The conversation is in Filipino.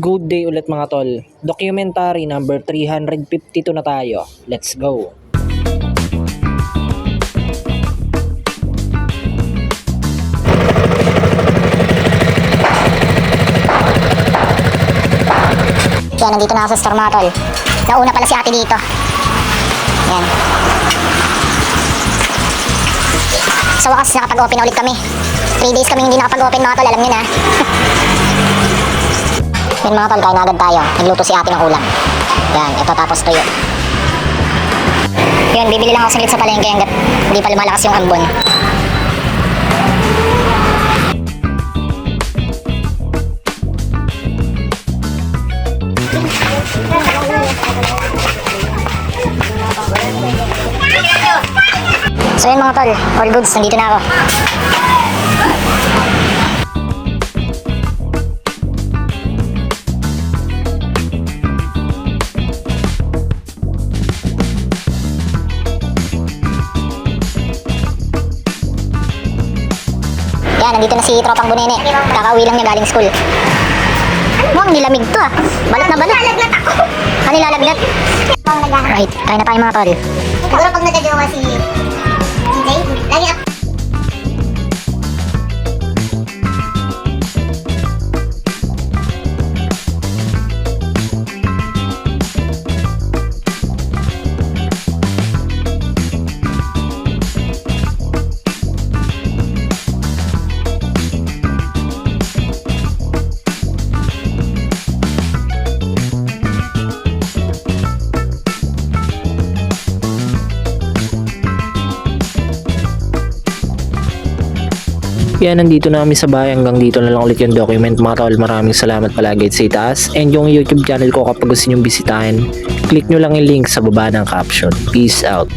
Good day ulit mga tol. Documentary number 352 na tayo. Let's go. Yan, nandito na ako sa store mga tol. Nauna pala si ate dito. Yan. Sa wakas, nakapag-open na ulit kami. 3 days kami hindi nakapag-open mga tol, alam nyo na. Yan mga tol, kain na agad tayo. Nagluto si ate ng ulam. Yan, ito tapos tuyo. Yan, bibili lang ako saglit sa palengke hanggat hindi pa lumalakas yung ambon. So yun mga tol, all goods, nandito na ako. Yan, nandito na si Tropang Bunene. Kakauwi lang niya galing school. Mukhang nilamig to ah. Balat na balat. Nilalagnat ako. Ah, nilalagnat? Right, kain na tayo mga tol. Siguro pag nagjajowa si si Yan, nandito na kami sa bahay. Hanggang dito na lang ulit yung document mga tol. Maraming salamat palagi sa itaas. And yung YouTube channel ko kapag gusto nyo bisitahin, click nyo lang yung link sa baba ng caption. Peace out.